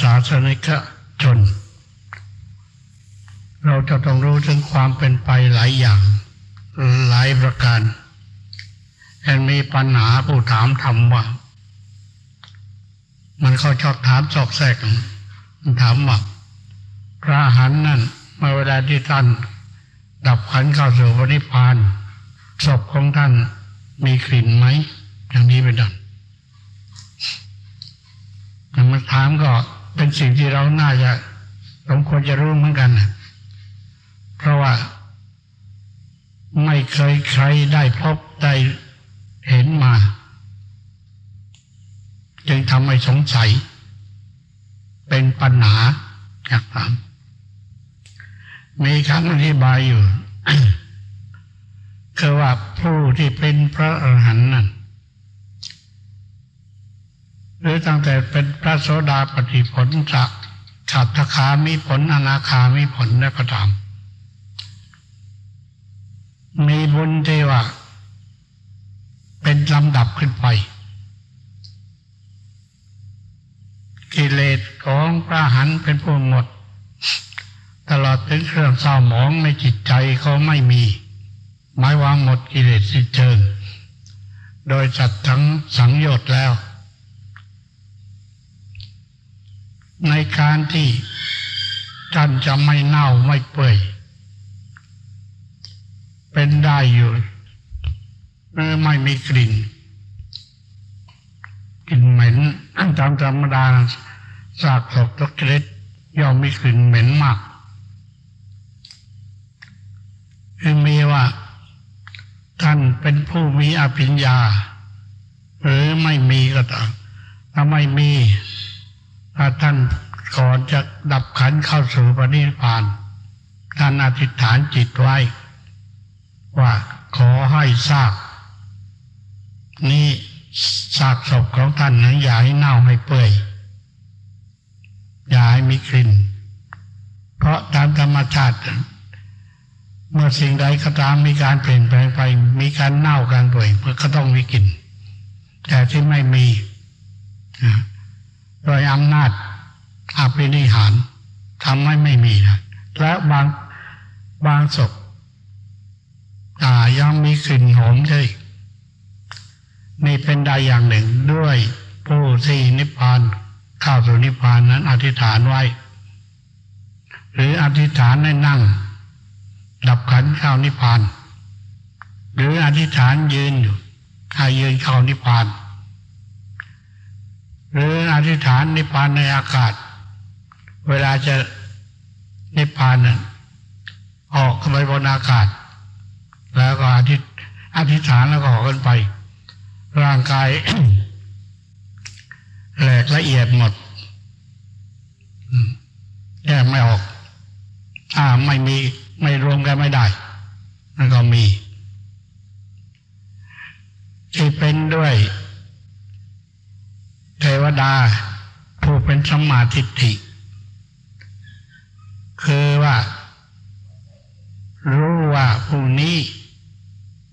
ศาสนิกชน เราจะต้องรู้ถึงความเป็นไปหลายอย่าง หลายประการแอนมีปัญหาผู้ถามทำว่า มันเขาชอบถามซอกแซกมันถามว่าพระหันนั่นเมื่อเวลาที่ท่านดับขันเข้าสู่พระนิพพานศพของท่านมีกลิ่นไหมอย่างนี้เป็นต้นมันถามก็ เป็นสิ่งที่เราน่าจะสมควรจะรู้เหมือนกัน เพราะว่า ไม่เคยใครได้พบได้เห็นมา จึงทำให้สงสัย เป็นปัญหาอยากถามมีคำอธิบายอยู่ คือว่าผู้ที่เป็นพระอรหันต์นั้น หรือตั้งแต่เป็นพระโสดาปฏิผลจากขัตคามีผลอนาคามีผลได้ก็ตามมีบุญที่ว่า เป็นลำดับขึ้นไป กิเลสของพระหันเป็นผู้หมด ตลอดถึงเครื่องเศร้าหมองในจิตใจเขาไม่มี หมายว่าหมดกิเลสสิ้นเชิง โดยจัดทั้งสังโยชน์แล้ว ในการที่ท่านจะไม่เน่าไม่เปื่อย เป็นได้อยู่หรือไม่มีกลิ่นกลิ่นเหม็นตามธรรมดาซากศพทุกชนิดย่อมมีกลิ่นเหม็นมากคือมีว่า ท่านเป็นผู้มีอภิญญา หรือไม่มีก็ตามถ้าไม่มี ถ้าท่านก่อนจะดับขันเข้าสู่ปณิพาน ท่านอธิษฐานจิตไว้ ว่าขอให้ซากนี่ซากศพของท่านนั้นอย่าให้เน่าให้เปื่อยอย่าให้มีกลิ่น เพราะตามธรรมชาติ เมื่อสิ่งใดก็ตามมีการเปลี่ยนแปลงไป มีการเน่าการเปื่อยมันก็ต้องมีกลิ่นแต่ที่ไม่มีนะ ยอำนาจอภินิหารทำให้ไม่มีนะและบางบางศพอ่ายังมีกลิ่นหอมใช่นี่เป็นได้อย่างหนึ่งด้วยผู้ที่นิพพานเข้าสู่นิพพานนั้นอธิษฐานไว้ หรืออธิษฐานให้นั่ง ดับขันเข้านิพพาน หรืออธิษฐานยืนอยู่ให้ยืนเข้านิพพาน หรืออธิษฐานนิพพานในอากาศ เวลาจะนิพพานนั้นออกขึ้นไปบนอากาศ แล้วก็อธิษอธิษฐานแล้วก็ออกขึ้นไป ร่างกายแหลกละเอียดหมดแยกไม่ออก อ่าไม่มีไม่รวมกันไม่ได้นั่นก็มี ที่เป็นด้วย เทวดา ผู้เป็นสมมาทิฏฐิ คือว่า รู้ว่าผู้นี้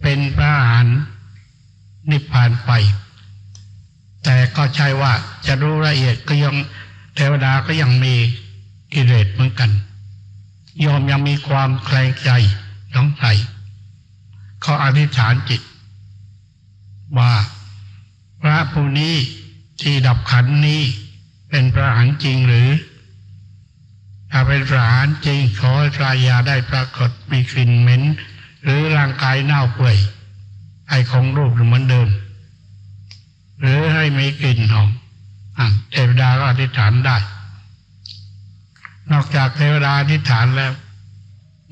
เป็นพระอรหันต์นิพพานไป แต่ก็ใช่ว่าจะรู้ละเอียดก็ยังเทวดาก็ยังมีกิเลสเหมือนกัน ยอมยังมีความแคลงใจสงสัยเขาอธิษฐานจิต ว่าพระผู้นี้ ที่ดับขันนี้เป็นพระอรหันจริงหรือ ถ้าเป็นพระอรหันจริงขอให้ตรายาได้ปรากฏมีกลิ่นเหม็น หรือร่างกายเน่าเปื่อยให้คงรูปเหมือนเดิม หรือให้มีกลิ่นหอมเทวดาก็อธิษฐานได้ นอกจากเทวดาอธิษฐานแล้ว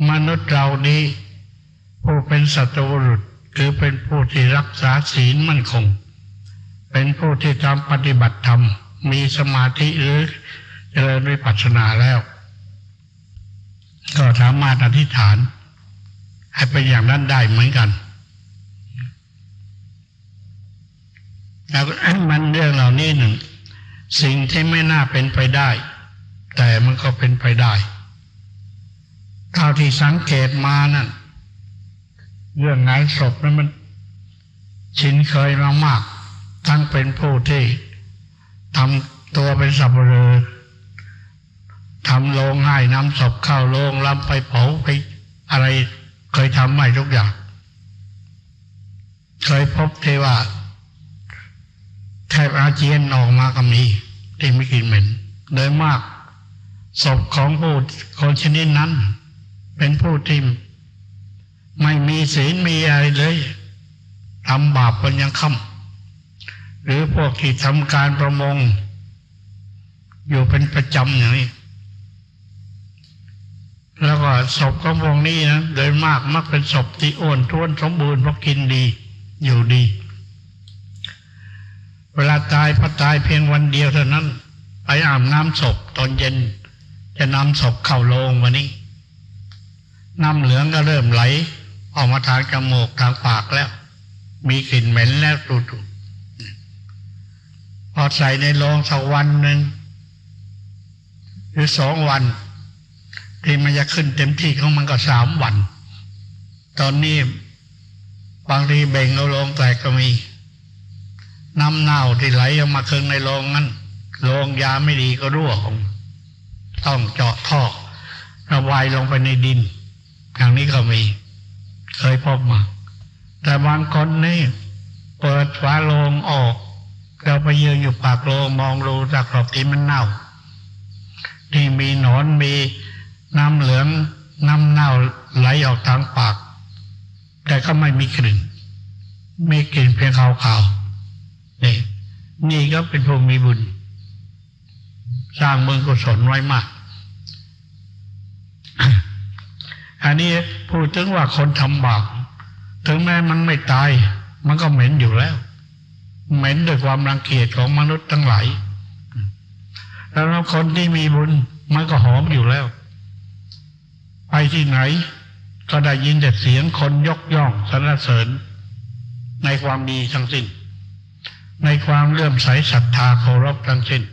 มนุษย์เรานี้ผู้เป็นสัตว์รุษคือเป็นผู้ที่รักษาศีลมั่นคง เป็นผู้ที่ทำปฏิบัติธรรม มีสมาธิหรือเจริญวิปัสสนาแล้ว ก็สามารถอธิษฐาน ให้เป็นอย่างนั้นได้เหมือนกันแล้วมันเรื่องเหล่านี้หนึ่ง สิ่งที่ไม่น่าเป็นไปได้ แต่มันก็เป็นไปได้เท่าที่สังเกตมานั่นเรื่องงานศพนั้นมันชินเคยมามาก ทั้งเป็นผู้ที่ทำตัวเป็นสับเปลือทำโรงให้น้ำศพเข้าโรงลำไปเผาไปอะไรเคยทำไม่ทุกอย่าง เคยพบเทว่าแทบอาเจียนออกมาก็มีที่ไม่กินเหม็น โดยมากศพของผู้คนชนิดนั้น เป็นผู้ที่ไม่มีศีลมีอะไรเลยทำบาปกันยังค่ำ หรือพวกที่ทำการประมง อยู่เป็นประจำอย่างนี้แล้วก็ศพของพวกนี้นะโดยมากมักเป็นศพที่อ้วนท้วนสมบูรณ์เพราะกินดี อยู่ดี เวลาตายพอตายเพียงวันเดียวเท่านั้น ไปอาบน้ำศพตอนเย็น จะนำศพเข้าโลงวันนี้น้ำเหลืองก็เริ่มไหล ออกมาทางจมูกทางปากแล้ว มีกลิ่นเหม็นแล้วตู พอใส่ในโลงสักวันหนึ่งหรือสองวันที่มันจะขึ้นเต็มที่ของมันก็สามวัน ตอนนี้บางทีเบ่งเอาโลงแตกก็มี น้ำเน่าที่ไหลออกมาเคืองในโลงนั้นโลงยาไม่ดีก็รั่วออกมาต้องเจาะท่อระบายลงไปในดินอย่างนี้ก็มี เคยพบมา แต่บางคนนี่เปิดฝาโลงออก เราไปยืนอยู่ปากโลมองรูจากขอบที่มันเน่า ที่มีหนอนมีน้ำเหลืองน้ำเน่าไหลออกทางปาก แต่ก็ไม่มีกลิ่นมีกลิ่นเพียงขาวๆนี่นี่ก็เป็นผู้มีบุญ สร้างเมืองกุศลไว้มาก อันนี้พูดถึงว่าคนทำบาปถึงแม้มันไม่ตาย มันก็เหม็นอยู่แล้ว เหม็นด้วยความรังเกียจของมนุษย์ทั้งหลายแล้วคนที่มีบุญมันก็หอมอยู่แล้ว ไปที่ไหน ก็ได้ยินแต่เสียงคนยกย่องสรรเสริญ ในความดีทั้งสิ้น ในความเลื่อมใสศรัทธาเคารพทั้งสิ้น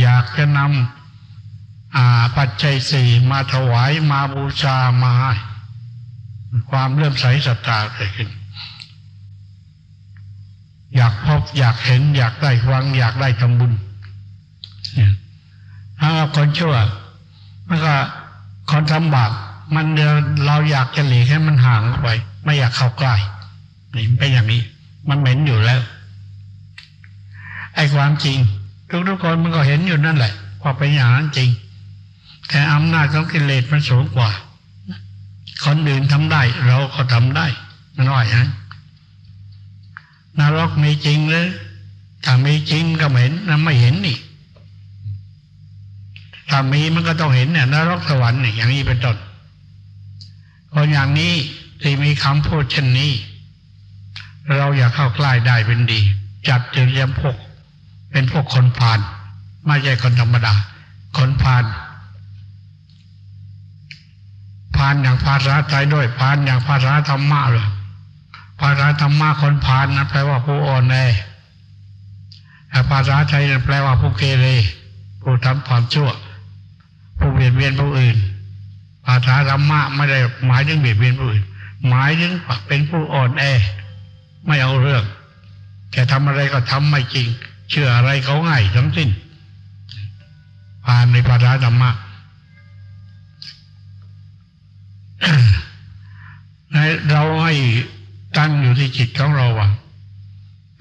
อยากจะนำอาปัจจัยสี่มาถวายมาบูชามาให้ความเลื่อมใสศรัทธาเกิดขึ้น อยากพบอยากเห็น อยากได้ฟัง อยากได้ทำบุญเนี่ยถ้าคนชั่วมันก็คนทำบาปมันเดียวเราอยากจะหลีกให้มันห่างออกไป ไม่อยากเข้าใกล้นี่เป็นอย่างนี้ มันเหม็นอยู่แล้วไอ้ความจริง ทุกๆคนมันก็เห็นอยู่นั่นแหละว่าเป็นอย่างนั้นจริง แต่อำนาจของกิเลสมันสูงกว่า คนอื่นทำได้ เราก็ทำได้ มันน้อยฮะน นรกมีจริงหรือถ้ามีจริงก็ไม่เห็นนะไม่เห็นนี่ถ้ามีมันก็ต้องเห็นเนี่ยนรกสวรรค์เนี่ยอย่างนี้เป็นต้นคนอย่างนี้ที่มีคำพูดเช่นนี้ เราอยากเข้าใกล้ได้เป็นดี จัดจริยพวกเป็นพวกคนพาลไม่ใช่คนธรรมดา คนพาลพาลอย่างภาษาไทยด้วยพาลอย่างภาษาธรรมะเลย ภาษาธรรมะคนพาลนั้นแปลว่าผู้อ่อนแอแต่ภาษาไทยนั้นแปลว่าผู้เกเรผู้ทำความชั่ว ผู้เบียดเบียนผู้อื่น ภาษาธรรมะไม่ได้หมายถึงเบียดเบียนผู้อื่น หมายถึงเป็นผู้อ่อนแอ ไม่เอาเรื่องแกทำอะไรก็ทำไม่จริง เชื่ออะไรเขาง่ายทั้งสิ้นผ่านในภาษาธรรมะให้เราให้ ตั้งอยู่ที่จิตของเราว่า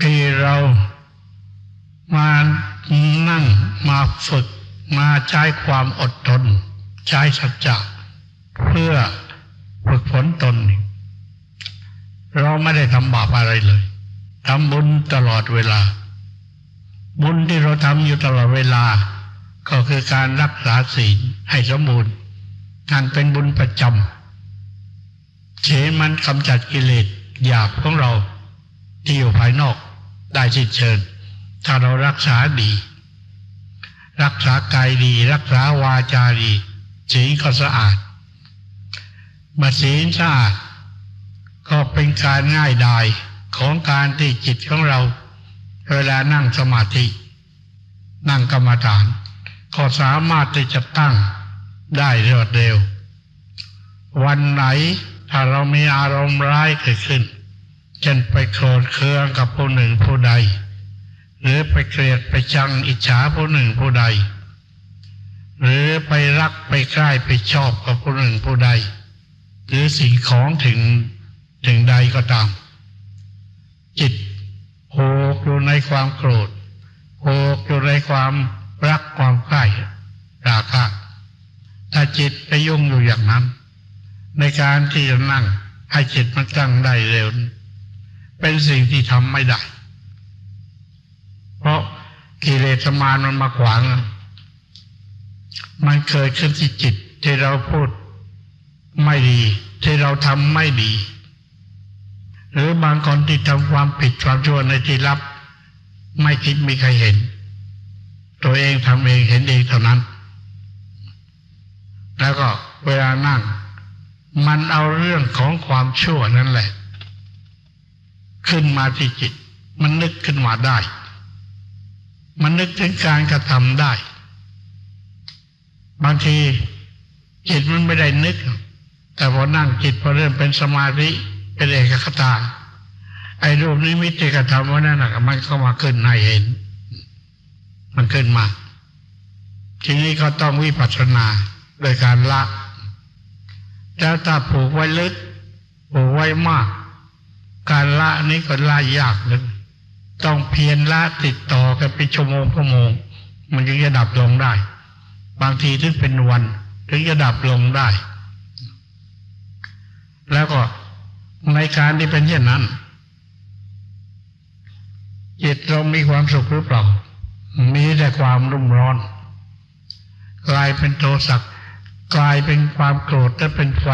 ที่เรามานั่งมาฝึก มาใช้ความอดทนใช้สัจจะเพื่อฝึกฝนตน เราไม่ได้ทำบาปอะไรเลยทำบุญตลอดเวลา บุญที่เราทำอยู่ตลอดเวลา ก็คือการรักษาศีลให้สมบูรณ์นั่นเป็นบุญประจำเชมันกำจัดกิเลส หยาบของเราที่อยู่ภายนอกได้สิ้นเชิญถ้าเรารักษาดี รักษากายดี รักษาวาจาดีศีลก็สะอาดมาศีลสะอาดก็เป็นการง่ายดายของการที่จิตของเรา เวลานั่งสมาธิ นั่งกรรมฐาน ก็สามารถที่จะตั้งได้รวดเร็ว วันไหน ถ้าเรามีอารมณ์ร้ายเกิดขึ้นเช่นไปโกรธเคืองกับผู้หนึ่งผู้ใด หรือไปเกลียดไปชังอิจฉาผู้หนึ่งผู้ใด หรือไปรักไปใกล้ไปชอบกับผู้หนึ่งผู้ใด หรือสิ่งของถึงถึงใดก็ตาม จิตโหกอยู่ในความโกรธโหกอยู่ในความรักความใกล้ราคะถ้าจิตไปยุ่งอยู่อย่างนั้น ในการที่จะนั่งให้จิตมันตั้งได้เร็ว เป็นสิ่งที่ทำไม่ได้ เพราะกิเลสมารมันมาขวาง มันเกิดขึ้นที่จิตที่เราพูดไม่ดี ที่เราทำไม่ดี หรือบางคนที่ทำความผิดความชั่วในที่ลับ ไม่คิดมีใครเห็น ตัวเองทำเองเห็นเองเท่านั้น แล้วก็เวลานั่ง มันเอาเรื่องของความชั่วนั่นแหละ ขึ้นมาที่จิต มันนึกขึ้นมาได้ มันนึกถึงการกระทำได้ บางทีจิตมันไม่ได้นึก แต่พอนั่งจิตพอเริ่มเป็นสมาธิเป็นเอกคตาไอ้รูปนิมิตที่กระทำไว้นั่นนะมันก็มาขึ้นให้เห็น มันขึ้นมา ทีนี้ก็ต้องวิปัสสนาโดยการละ แล้วถ้าผูกไว้ลึกผูกไว้มาก การละนี้ก็ละยากเลยต้องเพียรละติดต่อกันเป็นชั่วโมงชั่วโมง มันจึงจะดับลงได้ บางทีถึงเป็นวัน ถึงจะดับลงได้ แล้วก็ในการที่เป็นเช่นนั้นจิตเรามีความสุขหรือเปล่า มีแต่ความรุ่มร้อน กลายเป็นโทสัก กลายเป็นความโกรธและเป็นไฟ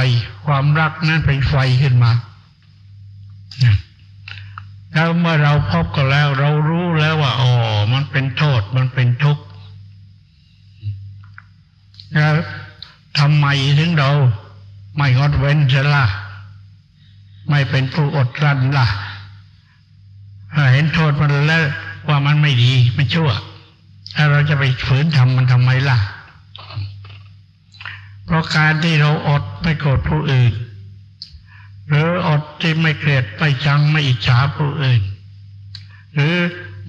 ความรักนั้นเป็นไฟขึ้นมา แล้วเมื่อเราพบกันแล้ว เรารู้แล้วว่าอ๋อมันเป็นโทษมันเป็นทุกข์แล้วทำไมถึงเราไม่งดเว้นจะล่ะไม่เป็นผู้อดกลั้นล่ะเห็นโทษมันแล้วว่ามันไม่ดี มันชั่ว ถ้าเราจะไปฝืนทำมันทำไมล่ะ เพราะการที่เราอดไม่โกรธผู้อื่น หรืออดที่ไม่เกลียดไม่ชังไม่อิจฉาผู้อื่น หรือ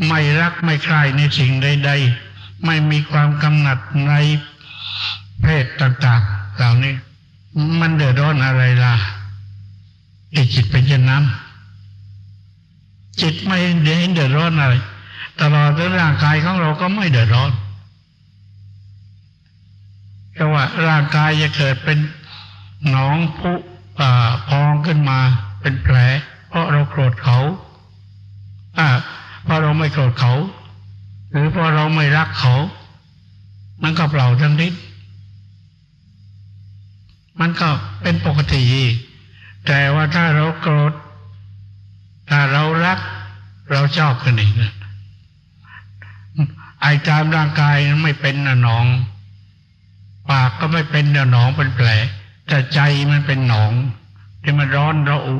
ไม่รักไม่ใคร่ในสิ่งใด ๆ ไม่มีความกำหนัดในเพศต่างๆ เหล่านี้ มันเดือดร้อนอะไรล่ะที่จิตเป็นเช่นนั้นจิตไม่เดือดเดือดร้อนอะไรตลอดร่างกายของเราก็ไม่เดือดร้อน แต่ว่าร่างกายจะเกิดเป็นหนองพุพองขึ้นมาเป็นแผล เพราะเราโกรธเขาอ่าเพราะเราไม่โกรธเขา หรือเพราะเราไม่รักเขา มันก็เปล่าทั้งนิดมันก็เป็นปกติ แต่ว่าถ้าเราโกรธ ถ้าเรารัก เราชอบกันเองไอ้ตามร่างกายนั้นไม่เป็นหนอง ปากก็ไม่เป็นหนองเป็นแผลแต่ใจมันเป็นหนองที่มันร้อนระอุ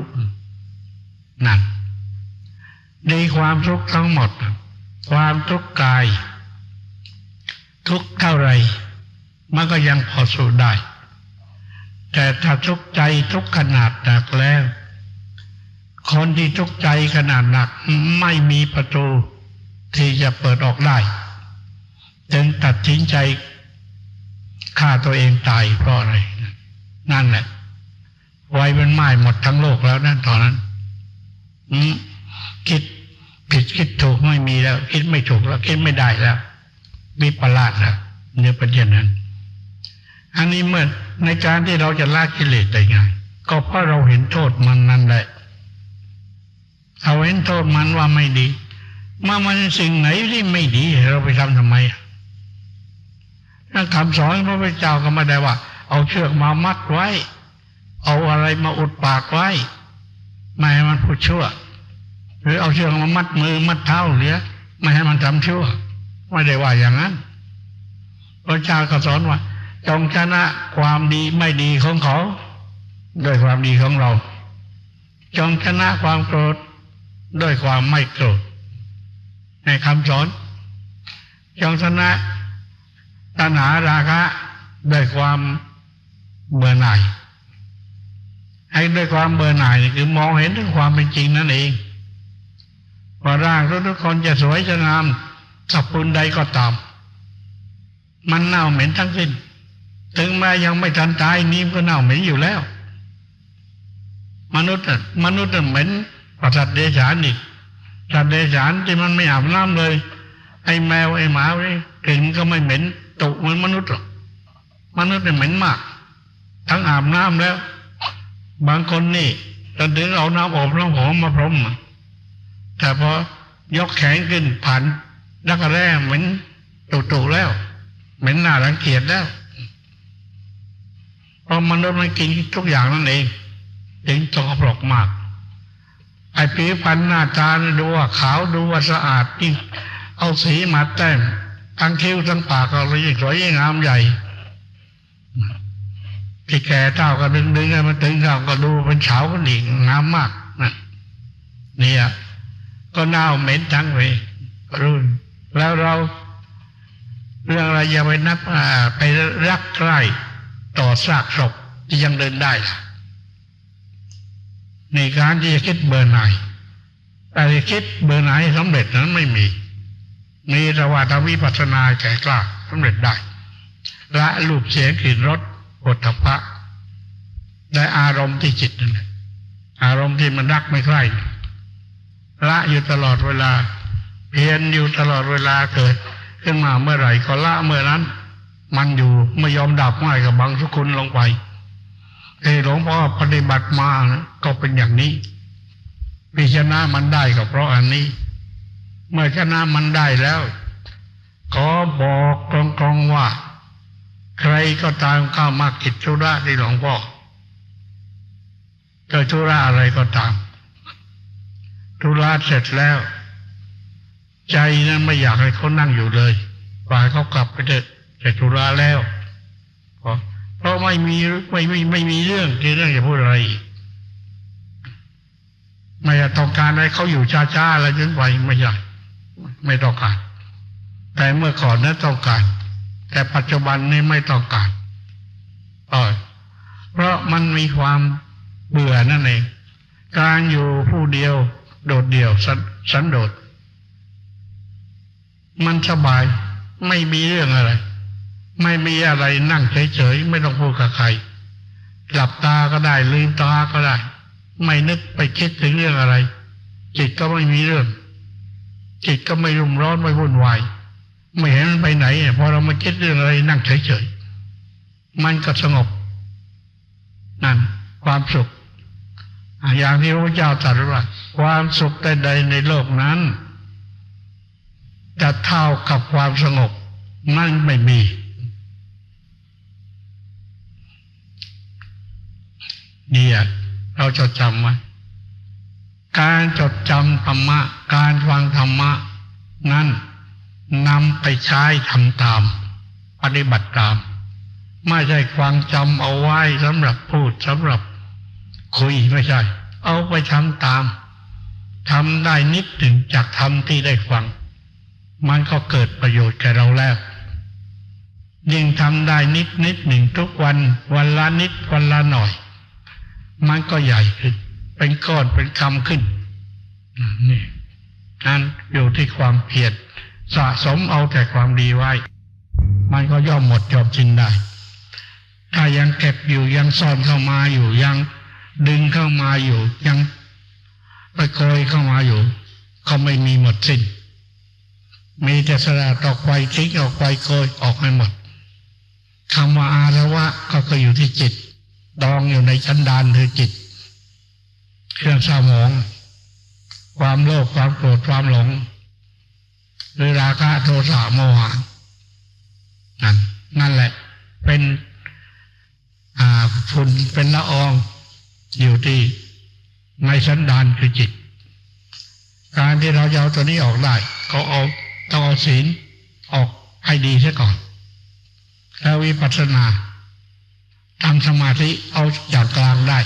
นั่นในความทุกข์ทั้งหมด ความทุกข์กาย ทุกข์เท่าไรมันก็ยังพอสู้ได้ แต่ถ้าทุกข์ใจทุกขนาดหนักแล้ว คนที่ทุกข์ใจขนาดหนักไม่มีประตูที่จะเปิดออกได้จึงตัดสินใจ ฆ่าตัวเองตายเพราะอะไร นั่นแหละ ไว้เป็นไม้หมดทั้งโลกแล้วนั่นตอนนั้นคิดผิดคิดถูกไม่มีแล้ว คิดไม่ถูกแล้ว คิดไม่ได้แล้ววิปลาสแล้วเนี่ยเป็นอย่านั้น อันนี้เมื่อในการที่เราจะละกิเลสได้ไงก็เพราะเราเห็นโทษมันนั่นแหละเราเห็นโทษมันว่าไม่ดี มามันสิ่งไหนที่ไม่ดี เราไปทำทำไมนั่น คำสอนพระพุทธเจ้าก็ไม่ได้ว่า เอาเชือกมามัดไว้ เอาอะไรมาอุดปากไว้ ไม่ให้มันพูดชั่ว หรือเอาเชือกมามัดมือมัดเท้าเหลือไม่ให้มันทำชั่ว ไม่ได้ว่าอย่างนั้น พระเจ้าก็สอนว่า จงชนะความดีไม่ดีของเขาด้วยความดีของเรา จงชนะความโกรธด้วยความไม่โกรธในคำสอนจงชนะ ตัณหาราคะด้วยความเบื่อหน่ายให้ด้วยความเบื่อหน่ายคือมองเห็นถึงความเป็นจริงนั่นเองว่าร่างทุกคนจะสวยจะงามสับปุนใดก็ตาม มันเน่าเหม็นทั้งสิ้น ถึงแม้ยังไม่ทันตายนี้ก็เน่าเหม็นอยู่แล้ว มนุษย์มนุษย์น่ะเหม็นกว่าสัตว์เดรัจฉานอีกสัตว์เดรัจฉานที่มันไม่อาบน้ำเลย ไอ้แมวไอ้หมาไอ้กลิ่นก็ไม่เหม็น ตุเหมือนมนุษย์หรอกมนุษย์เนี่ยเหม็นมาก ทั้งอาบน้ำแล้ว บางคนนี่จนถึงเอาน้ำอบน้ำหอมมาพรมอะแต่พอยกแขนขึ้นผ่านรักแร่เหม็นตุๆแล้ว เหม็นหน้ารังเกียจแล้วเพราะมนุษย์มันกินทุกอย่างนั่นเองถึงสกปรกมากไอ้ผิวพรรณหน้าตาดูว่าขาวดูว่าสะอาดยิ่งเอาสีมาแต้ม ทั้งคิ้วทั้งปากก็เลยยิ่งสวยยิ่งงามใหญ่ที่แก่เท่าก็ดึงดึงมันตึงเท่าก็ดูเป็นเฉากันอีกงามมากนะเนี่ย ก็เน่าเหม็นทั้งไปรุ่น แล้วเรา เรื่องอะไรอย่าไปนับไปรักใคร่ต่อซากศพที่ยังเดินได้ล่ะในการที่จะคิดเบอร์ไหนแต่คิดเบอร์ไหนสำเร็จนั้นไม่มี มีแต่ว่าทำวิปัสนาแก่กล้าสำเร็จได้ละรูปเสียงกลิ่นรสปฐพะได้อารมณ์ที่จิตนั่นแหละอารมณ์ที่มันรักไม่ใคร่ละอยู่ตลอดเวลา เพียรอยู่ตลอดเวลาเกิด ขึ้นมาเมื่อไหร่ก็ละเมื่อนั้น มันอยู่ไม่ยอมดับง่ายกับบางสุคุณลงไปเอหลวงพ่อปฏิบัติมานะก็เป็นอย่างนี้พิชนะมันได้ก็เพราะอันนี้ เมื่อชนะมันได้แล้ว ขอบอกตรงๆว่า ใครก็ตามเข้ามากิจธุระที่หลวงพ่อเกิดธุระอะไรก็ตาม ธุระเสร็จแล้ว ใจนั้นไม่อยากให้เขานั่งอยู่เลยปล่อยเขากลับไปเถอะเสร็จธุระแล้วเพราะไม่มีไม่ไม่ไม่มีเรื่องที่เรื่องจะพูดอะไรไม่ต้องการให้เขาอยู่ช้าๆอะไรจนไปไม่ใช่ ไม่ต้องการ แต่เมื่อก่อนนั้นต้องการ แต่ปัจจุบันนี้ไม่ต้องการเออเพราะมันมีความเบื่อนั่นเอง การอยู่ผู้เดียว โดดเดี่ยวสสันโดษ มันสบายไม่มีเรื่องอะไร ไม่มีอะไรนั่งเฉยๆ ไม่ต้องพูดกับใคร หลับตาก็ได้ลืมตาก็ได้ ไม่นึกไปคิดถึงเรื่องอะไร จิตก็ไม่มีเรื่อง จิตก็ไม่รุ่มร้อนไม่วุ่นวายไม่เห็นมันไปไหนอะพอเรามาคิดเรื่องอะไรนั่งเฉยๆมันก็สงบ นั่น ความสุขอย่างที่พระเจ้าตรัสว่าความสุขใดๆในโลกนั้น จะเท่ากับความสงบนั่นไม่มี เนี่ย เราจดจำไว้ การจดจำธรรมะ การฟังธรรมะ นั้นนำไปใช้ทำตาม ปฏิบัติตาม ไม่ใช่ฟังจำเอาไว้สำหรับพูดสำหรับคุยไม่ใช่ เอาไปทำตามทำได้นิดหนึ่งจากธรรมที่ได้ฟัง มันก็เกิดประโยชน์แก่เราแล้ว ยิ่งทำได้นิดนิดหนึ่งทุกวัน วันละนิดวันละหน่อย มันก็ใหญ่ขึ้น เป็นก้อนเป็นคำขึ้นนี่นั่นอยู่ที่ความเพียรสะสมเอาแต่ความดีไว้ มันก็ย่อมหมดย่อมสิ้นได้ ถ้ายังเก็บอยู่ยังซ่อนเข้ามาอยู่ยังดึงเข้ามาอยู่ยังไปโกยเข้ามาอยู่ก็ไม่มีหมดสิ้น มีแต่สละตอกไฟทิ้งออกไปโกยออกให้หมดคำว่าอาระวะก็ก็อยู่ที่จิต ดองอยู่ในชั้นดานคือจิต เครื่องสมอง ความโลภความโกรธความหลง หรือราคะโทสะโมหะนั่นนั่นแหละ เป็นอาฝุ่นเป็นละอองอยู่ที่ในสันดานคือจิต การที่เราเอาตัวนี้ออกได้ก็เอาต้องเอาศีลออกให้ดีซะก่อน แล้ววิปัสสนาทำสมาธิเอาจากกลางได้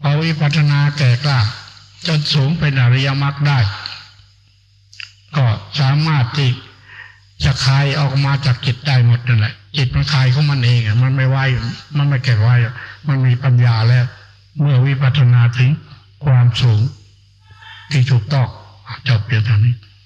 พอวิปัฒนาแก่กล้าจนสูงเป็นอริยมรรคได้ ก็สามารถที่จะคลายออกมาจากจิตได้หมดนั่นแหละ จิตมันคลายของมันเองมันไม่ไหวมันไม่แก่ไหวมันมีปัญญาแล้ว เมื่อวิปัฒนาถึงความสูงที่ถูกต้องจบเพียงเท่านี้